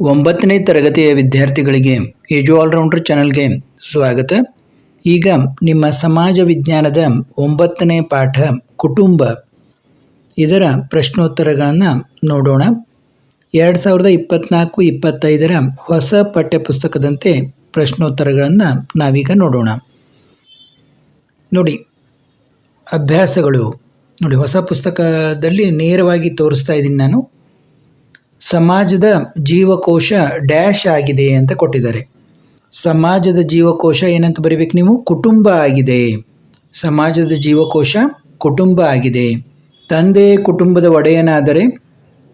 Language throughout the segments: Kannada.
ಒಂಬತ್ತನೇ ತರಗತಿಯ ವಿದ್ಯಾರ್ಥಿಗಳಿಗೆ ಏಜು ಆಲ್ರೌಂಡರ್ ಚಾನಲ್ಗೆ ಸ್ವಾಗತ. ಈಗ ನಿಮ್ಮ ಸಮಾಜ ವಿಜ್ಞಾನದ ಒಂಬತ್ತನೇ ಪಾಠ ಕುಟುಂಬ. ಇದರ ಪ್ರಶ್ನೋತ್ತರಗಳನ್ನು ನೋಡೋಣ. ಎರಡು ಸಾವಿರದ ಇಪ್ಪತ್ತ್ನಾಲ್ಕು ಇಪ್ಪತ್ತೈದರ ಹೊಸ ಪಠ್ಯಪುಸ್ತಕದಂತೆ ಪ್ರಶ್ನೋತ್ತರಗಳನ್ನು ನಾವೀಗ ನೋಡೋಣ. ನೋಡಿ, ಅಭ್ಯಾಸಗಳು. ನೋಡಿ, ಹೊಸ ಪುಸ್ತಕದಲ್ಲಿ ನೇರವಾಗಿ ತೋರಿಸ್ತಾ ಇದ್ದೀನಿ ನಾನು. ಸಮಾಜದ ಜೀವಕೋಶ ಡ್ಯಾಶ್ ಆಗಿದೆ ಅಂತ ಕೊಟ್ಟಿದ್ದಾರೆ. ಸಮಾಜದ ಜೀವಕೋಶ ಏನಂತ ಬರೀಬೇಕು ನೀವು? ಕುಟುಂಬ ಆಗಿದೆ. ಸಮಾಜದ ಜೀವಕೋಶ ಕುಟುಂಬ ಆಗಿದೆ. ತಂದೆ ಕುಟುಂಬದ ಒಡೆಯನಾದರೆ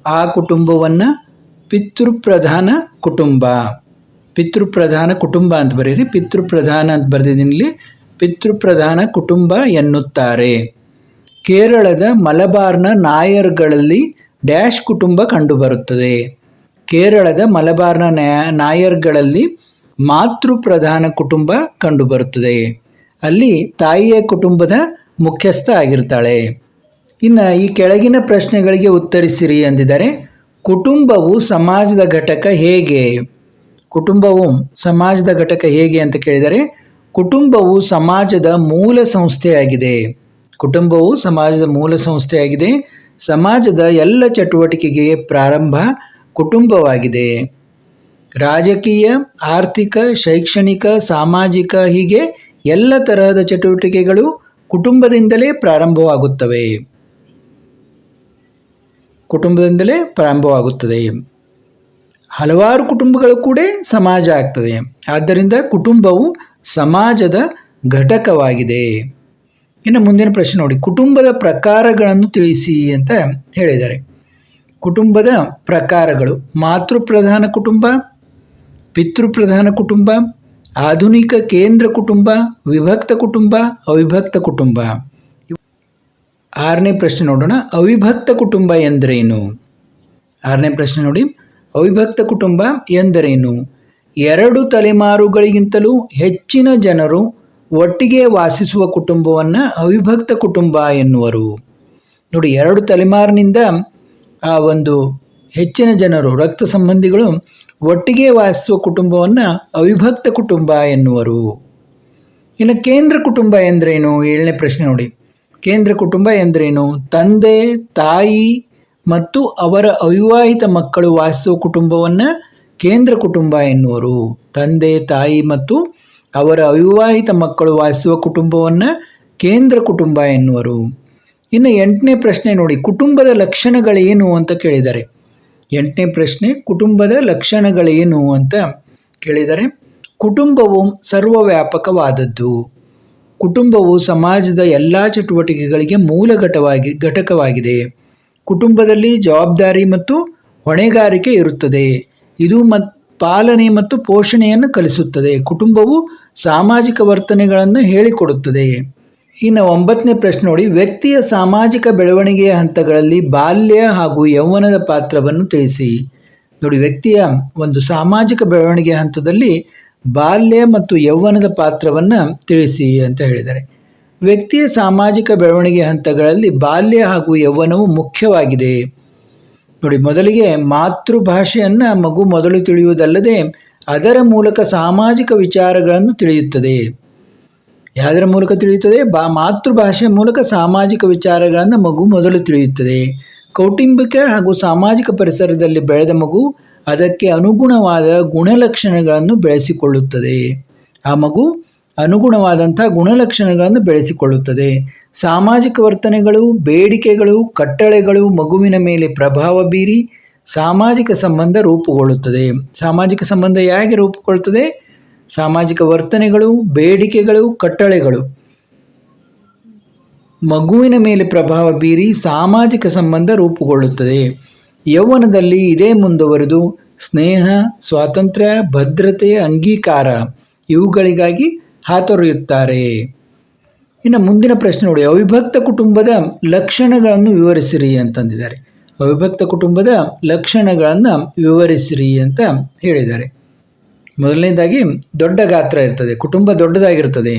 ಆ ಕುಟುಂಬವನ್ನು ಪಿತೃಪ್ರಧಾನ ಕುಟುಂಬ. ಪಿತೃಪ್ರಧಾನ ಕುಟುಂಬ ಅಂತ ಬರೀರಿ. ಪಿತೃಪ್ರಧಾನ ಅಂತ ಬರೆದಿದ್ದೀನಿ ಪಿತೃಪ್ರಧಾನ ಕುಟುಂಬ ಎನ್ನುತ್ತಾರೆ. ಕೇರಳದ ಮಲಬಾರ್ನ ನಾಯರ್ಗಳಲ್ಲಿ ಡ್ಯಾಶ್ ಕುಟುಂಬ ಕಂಡುಬರುತ್ತದೆ. ಕೇರಳದ ಮಲಬಾರ್ನ ನ್ಯಾ- ನಾಯರ್ಗಳಲ್ಲಿ ಮಾತೃ ಪ್ರಧಾನ ಕುಟುಂಬ ಕಂಡುಬರುತ್ತದೆ. ಅಲ್ಲಿ ತಾಯಿಯ ಕುಟುಂಬದ ಮುಖ್ಯಸ್ಥ ಆಗಿರ್ತಾಳೆ. ಇನ್ನು ಈ ಕೆಳಗಿನ ಪ್ರಶ್ನೆಗಳಿಗೆ ಉತ್ತರಿಸಿರಿ ಎಂದಿದ್ದಾರೆ ಕುಟುಂಬವು ಸಮಾಜದ ಘಟಕ ಹೇಗೆ? ಕುಟುಂಬವು ಸಮಾಜದ ಘಟಕ ಹೇಗೆ ಅಂತ ಕೇಳಿದರೆ, ಕುಟುಂಬವು ಸಮಾಜದ ಮೂಲ ಸಂಸ್ಥೆಯಾಗಿದೆ. ಕುಟುಂಬವು ಸಮಾಜದ ಮೂಲ ಸಂಸ್ಥೆಯಾಗಿದೆ. ಸಮಾಜದ ಎಲ್ಲ ಚಟುವಟಿಕೆಗೆ ಪ್ರಾರಂಭ ಕುಟುಂಬವಾಗಿದೆ. ರಾಜಕೀಯ, ಆರ್ಥಿಕ, ಶೈಕ್ಷಣಿಕ, ಸಾಮಾಜಿಕ ಹೀಗೆ ಎಲ್ಲ ತರಹದ ಚಟುವಟಿಕೆಗಳು ಕುಟುಂಬದಿಂದಲೇ ಪ್ರಾರಂಭವಾಗುತ್ತವೆ. ಕುಟುಂಬದಿಂದಲೇ ಪ್ರಾರಂಭವಾಗುತ್ತದೆ. ಹಲವಾರು ಕುಟುಂಬಗಳು ಕೂಡ ಸಮಾಜ ಆಗ್ತದೆ. ಆದ್ದರಿಂದ ಕುಟುಂಬವು ಸಮಾಜದ ಘಟಕವಾಗಿದೆ. ಇನ್ನು ಮುಂದಿನ ಪ್ರಶ್ನೆ ನೋಡಿ. ಕುಟುಂಬದ ಪ್ರಕಾರಗಳನ್ನು ತಿಳಿಸಿ ಅಂತ ಹೇಳಿದ್ದಾರೆ. ಕುಟುಂಬದ ಪ್ರಕಾರಗಳು. ಮಾತೃಪ್ರಧಾನ ಕುಟುಂಬ, ಪಿತೃಪ್ರಧಾನ ಕುಟುಂಬ, ಆಧುನಿಕ ಕೇಂದ್ರ ಕುಟುಂಬ, ವಿಭಕ್ತ ಕುಟುಂಬ, ಅವಿಭಕ್ತ ಕುಟುಂಬ. ಆರನೇ ಪ್ರಶ್ನೆ ನೋಡೋಣ. ಅವಿಭಕ್ತ ಕುಟುಂಬ ಎಂದರೇನು? ಆರನೇ ಪ್ರಶ್ನೆ ನೋಡಿ. ಅವಿಭಕ್ತ ಕುಟುಂಬ ಎಂದರೇನು? ಎರಡು ತಲೆಮಾರುಗಳಿಗಿಂತಲೂ ಹೆಚ್ಚಿನ ಜನರು ಒಟ್ಟಿಗೆ ವಾಸಿಸುವ ಕುಟುಂಬವನ್ನು ಅವಿಭಕ್ತ ಕುಟುಂಬ ಎನ್ನುವರು. ನೋಡಿ, ಎರಡು ತಲೆಮಾರಿನಿಂದ ಆ ಒಂದು ಹೆಚ್ಚಿನ ಜನರು, ರಕ್ತ ಸಂಬಂಧಿಗಳು ಒಟ್ಟಿಗೆ ವಾಸಿಸುವ ಕುಟುಂಬವನ್ನು ಅವಿಭಕ್ತ ಕುಟುಂಬ ಎನ್ನುವರು. ಇನ್ನು ಕೇಂದ್ರ ಕುಟುಂಬ ಎಂದರೇನು? ಏಳನೇ ಪ್ರಶ್ನೆ ನೋಡಿ. ಕೇಂದ್ರ ಕುಟುಂಬ ಎಂದರೇನು? ತಂದೆ, ತಾಯಿ ಮತ್ತು ಅವರ ಅವಿವಾಹಿತ ಮಕ್ಕಳು ವಾಸಿಸುವ ಕುಟುಂಬವನ್ನು ಕೇಂದ್ರ ಕುಟುಂಬ ಎನ್ನುವರು. ತಂದೆ, ತಾಯಿ ಮತ್ತು ಅವರ ಅವಿವಾಹಿತ ಮಕ್ಕಳು ವಾಸಿಸುವ ಕುಟುಂಬವನ್ನು ಕೇಂದ್ರ ಕುಟುಂಬ ಎನ್ನುವರು. ಇನ್ನು ಎಂಟನೇ ಪ್ರಶ್ನೆ ನೋಡಿ, ಕುಟುಂಬದ ಲಕ್ಷಣಗಳೇನು ಅಂತ ಕೇಳಿದ್ದಾರೆ ಎಂಟನೇ ಪ್ರಶ್ನೆ, ಕುಟುಂಬದ ಲಕ್ಷಣಗಳೇನು ಅಂತ ಕೇಳಿದರೆ, ಕುಟುಂಬವು ಸರ್ವವ್ಯಾಪಕವಾದದ್ದು. ಕುಟುಂಬವು ಸಮಾಜದ ಎಲ್ಲ ಚಟುವಟಿಕೆಗಳಿಗೆ ಮೂಲ ಘಟವಾಗಿ ಘಟಕವಾಗಿದೆ. ಕುಟುಂಬದಲ್ಲಿ ಜವಾಬ್ದಾರಿ ಮತ್ತು ಹೊಣೆಗಾರಿಕೆ ಇರುತ್ತದೆ. ಇದು ಮತ್, ಪಾಲನೆ ಮತ್ತು ಪೋಷಣೆಯನ್ನು ಕಲಿಸುತ್ತದೆ. ಕುಟುಂಬವು ಸಾಮಾಜಿಕ ವರ್ತನೆಗಳನ್ನು ಹೇಳಿಕೊಡುತ್ತದೆ. ಇನ್ನು ಒಂಬತ್ತನೇ ಪ್ರಶ್ನೆ ನೋಡಿ, ವ್ಯಕ್ತಿಯ ಸಾಮಾಜಿಕ ಬೆಳವಣಿಗೆಯ ಹಂತಗಳಲ್ಲಿ ಬಾಲ್ಯ ಹಾಗೂ ಯೌವನದ ಪಾತ್ರವನ್ನು ತಿಳಿಸಿ. ನೋಡಿ, ವ್ಯಕ್ತಿಯ ಒಂದು ಸಾಮಾಜಿಕ ಬೆಳವಣಿಗೆಯ ಹಂತದಲ್ಲಿ ಬಾಲ್ಯ ಮತ್ತು ಯೌವನದ ಪಾತ್ರವನ್ನು ತಿಳಿಸಿ ಅಂತ ಹೇಳಿದ್ದಾರೆ. ವ್ಯಕ್ತಿಯ ಸಾಮಾಜಿಕ ಬೆಳವಣಿಗೆ ಹಂತಗಳಲ್ಲಿ ಬಾಲ್ಯ ಹಾಗೂ ಯೌವನವು ಮುಖ್ಯವಾಗಿದೆ. ನೋಡಿ, ಮೊದಲಿಗೆ ಮಾತೃಭಾಷೆಯನ್ನು ಮಗು ಮೊದಲು ತಿಳಿಯುವುದಲ್ಲದೆ ಅದರ ಮೂಲಕ ಸಾಮಾಜಿಕ ವಿಚಾರಗಳನ್ನು ತಿಳಿಯುತ್ತದೆ. ಯಾವುದರ ಮೂಲಕ ತಿಳಿಯುತ್ತದೆ? ಬಾ ಮಾತೃಭಾಷೆ ಮೂಲಕ ಸಾಮಾಜಿಕ ವಿಚಾರಗಳನ್ನು ಮಗು ಮೊದಲು ತಿಳಿಯುತ್ತದೆ. ಕೌಟುಂಬಿಕ ಹಾಗೂ ಸಾಮಾಜಿಕ ಪರಿಸರದಲ್ಲಿ ಬೆಳೆದ ಮಗು ಅದಕ್ಕೆ ಅನುಗುಣವಾದ ಗುಣಲಕ್ಷಣಗಳನ್ನು ಬೆಳೆಸಿಕೊಳ್ಳುತ್ತದೆ. ಆ ಮಗು ಅನುಗುಣವಾದಂಥ ಗುಣಲಕ್ಷಣಗಳನ್ನು ಬೆಳೆಸಿಕೊಳ್ಳುತ್ತದೆ. ಸಾಮಾಜಿಕ ವರ್ತನೆಗಳು, ಬೇಡಿಕೆಗಳು, ಕಟ್ಟಳೆಗಳು ಮಗುವಿನ ಮೇಲೆ ಪ್ರಭಾವ ಬೀರಿ ಸಾಮಾಜಿಕ ಸಂಬಂಧ ರೂಪುಗೊಳ್ಳುತ್ತದೆ. ಸಾಮಾಜಿಕ ಸಂಬಂಧ ಹೇಗೆ ರೂಪುಗೊಳ್ಳುತ್ತದೆ? ಸಾಮಾಜಿಕ ವರ್ತನೆಗಳು, ಬೇಡಿಕೆಗಳು, ಕಟ್ಟಳೆಗಳು. ಮಗುವಿನ ಮೇಲೆ ಪ್ರಭಾವ ಬೀರಿ ಸಾಮಾಜಿಕ ಸಂಬಂಧ ರೂಪುಗೊಳ್ಳುತ್ತದೆ. ಯೌವನದಲ್ಲಿ ಇದೇ ಮುಂದುವರೆದು ಸ್ನೇಹ, ಸ್ವಾತಂತ್ರ್ಯ, ಭದ್ರತೆ, ಅಂಗೀಕಾರ ಇವುಗಳಿಗಾಗಿ ಹಾತೊರೆಯುತ್ತಾರೆ. ಇನ್ನು ಮುಂದಿನ ಪ್ರಶ್ನೆ ನೋಡಿ. ಅವಿಭಕ್ತ ಕುಟುಂಬದ ಲಕ್ಷಣಗಳನ್ನು ವಿವರಿಸಿರಿ ಅಂತಂದಿದ್ದಾರೆ. ಅವಿಭಕ್ತ ಕುಟುಂಬದ ಲಕ್ಷಣಗಳನ್ನು ವಿವರಿಸಿರಿ ಅಂತ ಹೇಳಿದ್ದಾರೆ. ಮೊದಲನೇದಾಗಿ, ದೊಡ್ಡ ಗಾತ್ರ ಇರ್ತದೆ, ಕುಟುಂಬ ದೊಡ್ಡದಾಗಿರ್ತದೆ.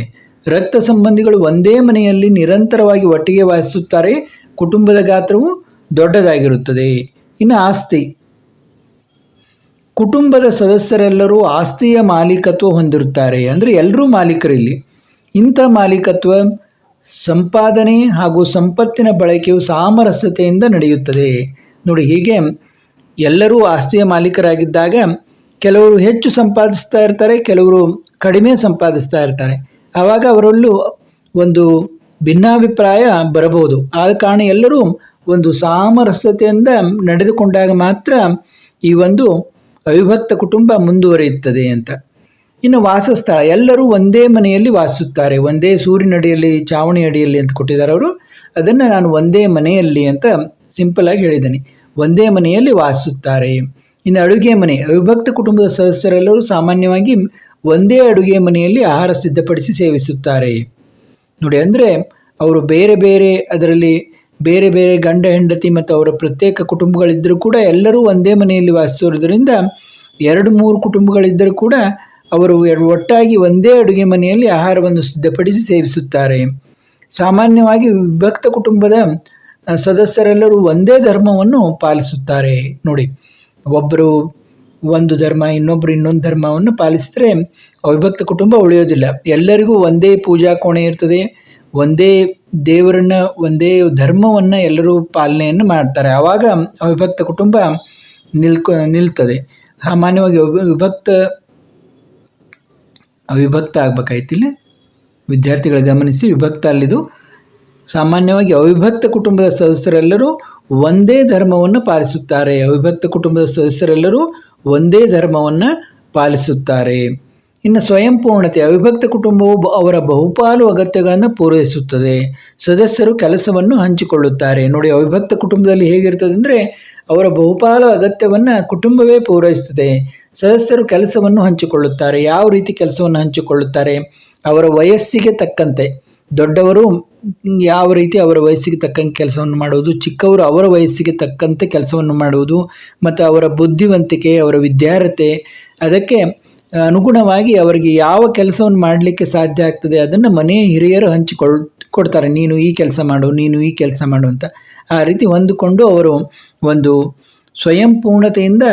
ರಕ್ತ ಸಂಬಂಧಿಗಳು ಒಂದೇ ಮನೆಯಲ್ಲಿ ನಿರಂತರವಾಗಿ ಒಟ್ಟಿಗೆ ವಾಸಿಸುತ್ತಾರೆ, ಕುಟುಂಬದ ಗಾತ್ರವು ದೊಡ್ಡದಾಗಿರುತ್ತದೆ. ಇನ್ನು ಆಸ್ತಿ. ಕುಟುಂಬದ ಸದಸ್ಯರೆಲ್ಲರೂ ಆಸ್ತಿಯ ಮಾಲೀಕತ್ವ ಹೊಂದಿರುತ್ತಾರೆ. ಅಂದರೆ ಎಲ್ಲರೂ ಮಾಲೀಕರಿಲ್ಲಿ. ಇಂಥ ಮಾಲೀಕತ್ವ ಸಂಪಾದನೆ ಹಾಗೂ ಸಂಪತ್ತಿನ ಬಳಕೆಯು ಸಾಮರಸ್ಯತೆಯಿಂದ ನಡೆಯುತ್ತದೆ. ನೋಡಿ ಹೀಗೆ ಎಲ್ಲರೂ ಆಸ್ತಿಯ ಮಾಲೀಕರಾಗಿದ್ದಾಗ ಕೆಲವರು ಹೆಚ್ಚು ಸಂಪಾದಿಸ್ತಾ ಇರ್ತಾರೆ, ಕೆಲವರು ಕಡಿಮೆ ಸಂಪಾದಿಸ್ತಾ ಇರ್ತಾರೆ. ಆವಾಗ ಅವರಲ್ಲೂ ಒಂದು ಭಿನ್ನಾಭಿಪ್ರಾಯ ಬರಬಹುದು. ಆದ ಕಾರಣ ಎಲ್ಲರೂ ಒಂದು ಸಾಮರಸ್ಯತೆಯಿಂದ ನಡೆದುಕೊಂಡಾಗ ಮಾತ್ರ ಈ ಒಂದು ಅವಿಭಕ್ತ ಕುಟುಂಬ ಮುಂದುವರಿಯುತ್ತದೆ ಅಂತ. ಇನ್ನು ವಾಸಸ್ಥಳ, ಎಲ್ಲರೂ ಒಂದೇ ಮನೆಯಲ್ಲಿ ವಾಸಿಸುತ್ತಾರೆ. ಒಂದೇ ಸೂರಿನಡಿಯಲ್ಲಿ ಚಾವಣಿ ಅಡಿಯಲ್ಲಿ ಅಂತ ಕೊಟ್ಟಿದ್ದಾರೆ ಅವರು. ಅದನ್ನು ನಾನು ಒಂದೇ ಮನೆಯಲ್ಲಿ ಅಂತ ಸಿಂಪಲ್ ಆಗಿ ಹೇಳಿದ್ದೇನೆ. ಒಂದೇ ಮನೆಯಲ್ಲಿ ವಾಸಿಸುತ್ತಾರೆ. ಇನ್ನು ಅಡುಗೆ ಮನೆ ವಿಭಕ್ತ ಕುಟುಂಬದ ಸದಸ್ಯರೆಲ್ಲರೂ ಸಾಮಾನ್ಯವಾಗಿ ಒಂದೇ ಅಡುಗೆ ಮನೆಯಲ್ಲಿ ಆಹಾರ ಸಿದ್ಧಪಡಿಸಿ ಸೇವಿಸುತ್ತಾರೆ. ನೋಡಿ, ಅಂದರೆ ಅವರು ಬೇರೆ ಬೇರೆ, ಅದರಲ್ಲಿ ಬೇರೆ ಬೇರೆ ಗಂಡ, ಹೆಂಡತಿ ಮತ್ತು ಅವರ ಪ್ರತ್ಯೇಕ ಕುಟುಂಬಗಳಿದ್ದರೂ ಕೂಡ ಎಲ್ಲರೂ ಒಂದೇ ಮನೆಯಲ್ಲಿ ವಾಸಿಸೋದ್ರಿಂದ ಎರಡು ಮೂರು ಕುಟುಂಬಗಳಿದ್ದರೂ ಕೂಡ ಅವರು ಒಟ್ಟಾಗಿ ಒಂದೇ ಅಡುಗೆ ಮನೆಯಲ್ಲಿ ಆಹಾರವನ್ನು ಸಿದ್ಧಪಡಿಸಿ ಸೇವಿಸುತ್ತಾರೆ. ಸಾಮಾನ್ಯವಾಗಿ ವಿಭಕ್ತ ಕುಟುಂಬದ ಸದಸ್ಯರೆಲ್ಲರೂ ಒಂದೇ ಧರ್ಮವನ್ನು ಪಾಲಿಸುತ್ತಾರೆ. ನೋಡಿ ಒಬ್ಬರು ಒಂದು ಧರ್ಮ ಇನ್ನೊಬ್ಬರು ಇನ್ನೊಂದು ಧರ್ಮವನ್ನು ಪಾಲಿಸಿದರೆ ಅವಿಭಕ್ತ ಕುಟುಂಬ ಉಳಿಯೋದಿಲ್ಲ. ಎಲ್ಲರಿಗೂ ಒಂದೇ ಪೂಜಾ ಕೋಣೆ ಇರ್ತದೆ, ಒಂದೇ ದೇವರನ್ನ, ಒಂದೇ ಧರ್ಮವನ್ನು ಎಲ್ಲರೂ ಪಾಲನೆಯನ್ನು ಮಾಡ್ತಾರೆ. ಆವಾಗ ಅವಿಭಕ್ತ ಕುಟುಂಬ ನಿಲ್ಕೊ ನಿಲ್ತದೆ. ಸಾಮಾನ್ಯವಾಗಿ ವಿಭಕ್ತ ಅವಿಭಕ್ತ ಆಗ್ಬೇಕಾಯ್ತಿಲ್ಲ ವಿದ್ಯಾರ್ಥಿಗಳು ಗಮನಿಸಿ, ವಿಭಕ್ತ ಅಲ್ಲಿದು. ಸಾಮಾನ್ಯವಾಗಿ ಅವಿಭಕ್ತ ಕುಟುಂಬದ ಸದಸ್ಯರೆಲ್ಲರೂ ಒಂದೇ ಧರ್ಮವನ್ನು ಪಾಲಿಸುತ್ತಾರೆ. ಅವಿಭಕ್ತ ಕುಟುಂಬದ ಸದಸ್ಯರೆಲ್ಲರೂ ಒಂದೇ ಧರ್ಮವನ್ನು ಪಾಲಿಸುತ್ತಾರೆ. ಇನ್ನು ಸ್ವಯಂ ಪೂರ್ಣತೆ, ಅವಿಭಕ್ತ ಕುಟುಂಬವು ಅವರ ಬಹುಪಾಲು ಅಗತ್ಯಗಳನ್ನು ಪೂರೈಸುತ್ತದೆ. ಸದಸ್ಯರು ಕೆಲಸವನ್ನು ಹಂಚಿಕೊಳ್ಳುತ್ತಾರೆ. ನೋಡಿ, ಅವಿಭಕ್ತ ಕುಟುಂಬದಲ್ಲಿ ಹೇಗಿರ್ತದೆ ಅಂದರೆ ಅವರ ಬಹುಪಾಲು ಅಗತ್ಯವನ್ನು ಕುಟುಂಬವೇ ಪೂರೈಸುತ್ತದೆ. ಸದಸ್ಯರು ಕೆಲಸವನ್ನು ಹಂಚಿಕೊಳ್ಳುತ್ತಾರೆ. ಯಾವ ರೀತಿ ಕೆಲಸವನ್ನು ಹಂಚಿಕೊಳ್ಳುತ್ತಾರೆ? ಅವರ ವಯಸ್ಸಿಗೆ ತಕ್ಕಂತೆ. ದೊಡ್ಡವರು ಯಾವ ರೀತಿ ಅವರ ವಯಸ್ಸಿಗೆ ತಕ್ಕಂತೆ ಕೆಲಸವನ್ನು ಮಾಡುವುದು? ಚಿಕ್ಕವರು ಅವರ ವಯಸ್ಸಿಗೆ ತಕ್ಕಂತೆ ಕೆಲಸವನ್ನು ಮಾಡುವುದು ಮತ್ತು ಅವರ ಬುದ್ಧಿವಂತಿಕೆ, ಅವರ ವಿದ್ಯಾರ್ಹತೆ, ಅದಕ್ಕೆ ಅನುಗುಣವಾಗಿ ಅವರಿಗೆ ಯಾವ ಕೆಲಸವನ್ನು ಮಾಡಲಿಕ್ಕೆ ಸಾಧ್ಯ ಆಗ್ತದೆ ಅದನ್ನು ಮನೆಯ ಹಿರಿಯರು ಹಂಚಿಕೊಳ್, ಕೊಡ್ತಾರೆ. ನೀನು ಈ ಕೆಲಸ ಮಾಡು, ನೀನು ಈ ಕೆಲಸ ಮಾಡು ಅಂತ. ಆ ರೀತಿ ಹೊಂದಿಕೊಂಡು ಅವರು ಒಂದು ಸ್ವಯಂ ಪೂರ್ಣತೆಯಿಂದ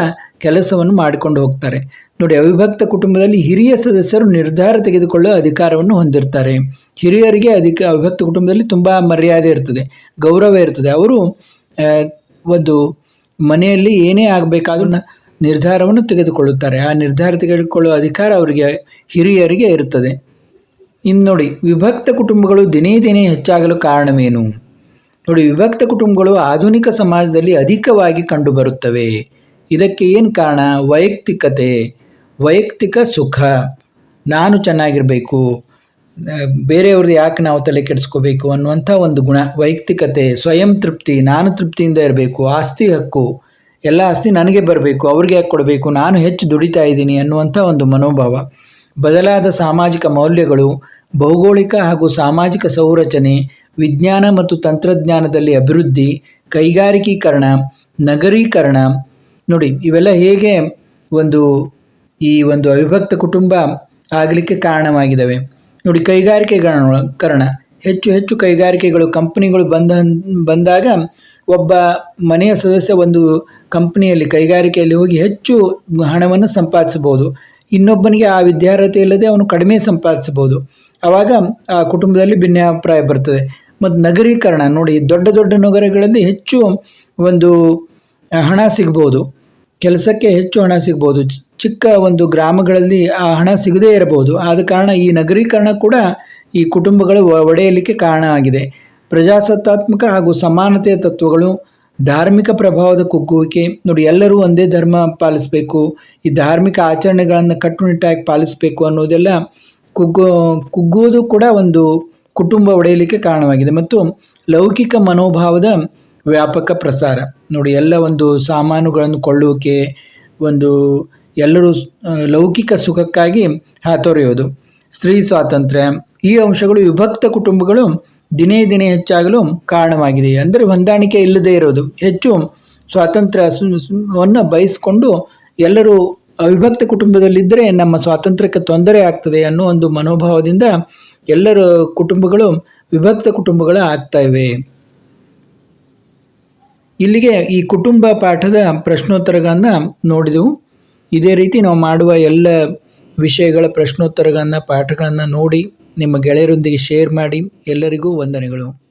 ಕೆಲಸವನ್ನು ಮಾಡಿಕೊಂಡು ಹೋಗ್ತಾರೆ. ನೋಡಿ, ಅವಿಭಕ್ತ ಕುಟುಂಬದಲ್ಲಿ ಹಿರಿಯ ಸದಸ್ಯರು ನಿರ್ಧಾರ ತೆಗೆದುಕೊಳ್ಳುವ ಅಧಿಕಾರವನ್ನು ಹೊಂದಿರ್ತಾರೆ. ಹಿರಿಯರಿಗೆ ಅಧಿಕ, ಅವಿಭಕ್ತ ಕುಟುಂಬದಲ್ಲಿ ತುಂಬ ಮರ್ಯಾದೆ ಇರ್ತದೆ, ಗೌರವ ಇರ್ತದೆ. ಅವರು ಒಂದು ಮನೆಯಲ್ಲಿ ಏನೇ ಆಗಬೇಕಾದ್ರೂ ನಿರ್ಧಾರವನ್ನು ತೆಗೆದುಕೊಳ್ಳುತ್ತಾರೆ. ಆ ನಿರ್ಧಾರ ತೆಗೆದುಕೊಳ್ಳುವ ಅಧಿಕಾರ ಅವರಿಗೆ, ಹಿರಿಯರಿಗೆ ಇರುತ್ತದೆ. ಇನ್ನು ನೋಡಿ, ವಿಭಕ್ತ ಕುಟುಂಬಗಳು ದಿನೇ ದಿನೇ ಹೆಚ್ಚಾಗಲು ಕಾರಣವೇನು? ನೋಡಿ, ವಿಭಕ್ತ ಕುಟುಂಬಗಳು ಆಧುನಿಕ ಸಮಾಜದಲ್ಲಿ ಅಧಿಕವಾಗಿ ಕಂಡುಬರುತ್ತವೆ. ಇದಕ್ಕೆ ಏನು ಕಾರಣ? ವೈಯಕ್ತಿಕತೆ, ವೈಯಕ್ತಿಕ ಸುಖ. ನಾನು ಚೆನ್ನಾಗಿರಬೇಕು. ಬೇರೆಯವ್ರದ್ದು ಯಾಕೆ ನಾವು ತಲೆ ಕೆಡಿಸ್ಕೋಬೇಕು ಅನ್ನುವಂಥ ಒಂದು ಗುಣ. ವೈಯಕ್ತಿಕತೆ, ಸ್ವಯಂ ತೃಪ್ತಿ, ನಾನು ತೃಪ್ತಿಯಿಂದ ಇರಬೇಕು, ಆಸ್ತಿ ಹಕ್ಕು. ಎಲ್ಲ ಆಸ್ತಿ ನನಗೆ ಬರಬೇಕು, ಅವ್ರಿಗೆ ಯಾಕೆ ಕೊಡಬೇಕು? ನಾನು ಹೆಚ್ಚು ದುಡಿತಾ ಇದ್ದೀನಿ ಅನ್ನುವಂಥ ಒಂದು ಮನೋಭಾವ. ಬದಲಾದ ಸಾಮಾಜಿಕ ಮೌಲ್ಯಗಳು, ಭೌಗೋಳಿಕ ಹಾಗೂ ಸಾಮಾಜಿಕ ಸಂರಚನೆ, ವಿಜ್ಞಾನ ಮತ್ತು ತಂತ್ರಜ್ಞಾನದಲ್ಲಿ ಅಭಿವೃದ್ಧಿ, ಕೈಗಾರಿಕೀಕರಣ, ನಗರೀಕರಣ, ನೋಡಿ ಇವೆಲ್ಲ ಹೇಗೆ ಒಂದು ಈ ಒಂದು ಅವಿಭಕ್ತ ಕುಟುಂಬ ಆಗಲಿಕ್ಕೆ ಕಾರಣವಾಗಿದ್ದಾವೆ. ನೋಡಿ ಕೈಗಾರಿಕೆಕರಣ ಹೆಚ್ಚು ಹೆಚ್ಚು ಕೈಗಾರಿಕೆಗಳು, ಕಂಪ್ನಿಗಳು ಬಂದ, ಬಂದಾಗ ಒಬ್ಬ ಮನೆಯ ಸದಸ್ಯ ಒಂದು ಕಂಪ್ನಿಯಲ್ಲಿ, ಕೈಗಾರಿಕೆಯಲ್ಲಿ ಹೋಗಿ ಹೆಚ್ಚು ಹಣವನ್ನು ಸಂಪಾದಿಸಬಹುದು. ಇನ್ನೊಬ್ಬನಿಗೆ ಆ ವಿದ್ಯಾರ್ಹತೆ ಇಲ್ಲದೆ ಅವನು ಕಡಿಮೆ ಸಂಪಾದಿಸಬಹುದು. ಆವಾಗ ಆ ಕುಟುಂಬದಲ್ಲಿ ಭಿನ್ನಾಭಿಪ್ರಾಯ ಬರ್ತದೆ. ಮತ್ತು ನಗರೀಕರಣ, ನೋಡಿ ದೊಡ್ಡ ದೊಡ್ಡ ನಗರಗಳಲ್ಲಿ ಹೆಚ್ಚು ಒಂದು ಹಣ ಸಿಗ್ಬೋದು. ಕೆಲಸಕ್ಕೆ ಹೆಚ್ಚು ಹಣ ಸಿಗ್ಬೋದು. ಚಿಕ್ಕ ಒಂದು ಗ್ರಾಮಗಳಲ್ಲಿ ಆ ಹಣ ಸಿಗದೇ ಇರಬಹುದು. ಆದ ಕಾರಣ ಈ ನಗರೀಕರಣ ಕೂಡ ಈ ಕುಟುಂಬಗಳು ಒಡೆಯಲಿಕ್ಕೆ ಕಾರಣ ಆಗಿದೆ. ಪ್ರಜಾಸತ್ತಾತ್ಮಕ ಹಾಗೂ ಸಮಾನತೆಯ ತತ್ವಗಳು ಧಾರ್ಮಿಕ ಪ್ರಭಾವದ ಕುಗ್ಗುವಿಕೆ. ನೋಡಿ, ಎಲ್ಲರೂ ಒಂದೇ ಧರ್ಮ ಪಾಲಿಸಬೇಕು. ಈ ಧಾರ್ಮಿಕ ಆಚರಣೆಗಳನ್ನು ಕಟ್ಟುನಿಟ್ಟಾಗಿ ಪಾಲಿಸಬೇಕು ಅನ್ನೋದೆಲ್ಲ ಕುಗ್ಗು, ಕುಗ್ಗುವುದು ಕೂಡ ಒಂದು ಕುಟುಂಬ ಒಡೆಯಲಿಕ್ಕೆ ಕಾರಣವಾಗಿದೆ ಮತ್ತು ಲೌಕಿಕ ಮನೋಭಾವದ ವ್ಯಾಪಕ ಪ್ರಸಾರ. ನೋಡಿ, ಎಲ್ಲ ಒಂದು ಸಾಮಾನುಗಳನ್ನು ಕೊಳ್ಳುವಿಕೆ ಒಂದು ಎಲ್ಲರೂ ಲೌಕಿಕ ಸುಖಕ್ಕಾಗಿ ಹಾತೊರೆಯೋದು. ಸ್ತ್ರೀ ಸ್ವಾತಂತ್ರ್ಯ ಈ ಅಂಶಗಳು ವಿಭಕ್ತ ಕುಟುಂಬಗಳು ದಿನೇ ದಿನೇ ಹೆಚ್ಚಾಗಲು ಕಾರಣವಾಗಿದೆ. ಅಂದರೆ ಹೊಂದಾಣಿಕೆ ಇಲ್ಲದೇ ಇರೋದು. ಹೆಚ್ಚು ಸ್ವಾತಂತ್ರ್ಯವನ್ನು ಬಯಸಿಕೊಂಡು ಎಲ್ಲರೂ ಅವಿಭಕ್ತ ಕುಟುಂಬದಲ್ಲಿದ್ದರೆ ನಮ್ಮ ಸ್ವಾತಂತ್ರ್ಯಕ್ಕೆ ತೊಂದರೆ ಆಗ್ತದೆ ಅನ್ನೋ ಒಂದು ಮನೋಭಾವದಿಂದ ಎಲ್ಲರ ಕುಟುಂಬಗಳು ವಿಭಕ್ತ ಕುಟುಂಬಗಳು ಆಗ್ತಾ ಇವೆ. ಇಲ್ಲಿಗೆ ಈ ಕುಟುಂಬ ಪಾಠದ ಪ್ರಶ್ನೋತ್ತರಗಳನ್ನು ನೋಡಿದೆವು. ಇದೇ ರೀತಿ ನಾವು ಮಾಡುವ ಎಲ್ಲ ವಿಷಯಗಳ ಪ್ರಶ್ನೋತ್ತರಗಳನ್ನು, ಪಾಠಗಳನ್ನು ನೋಡಿ ನಿಮ್ಮ ಗೆಳೆಯರೊಂದಿಗೆ ಶೇರ್ ಮಾಡಿ ಎಲ್ಲರಿಗೂ ವಂದನೆಗಳು.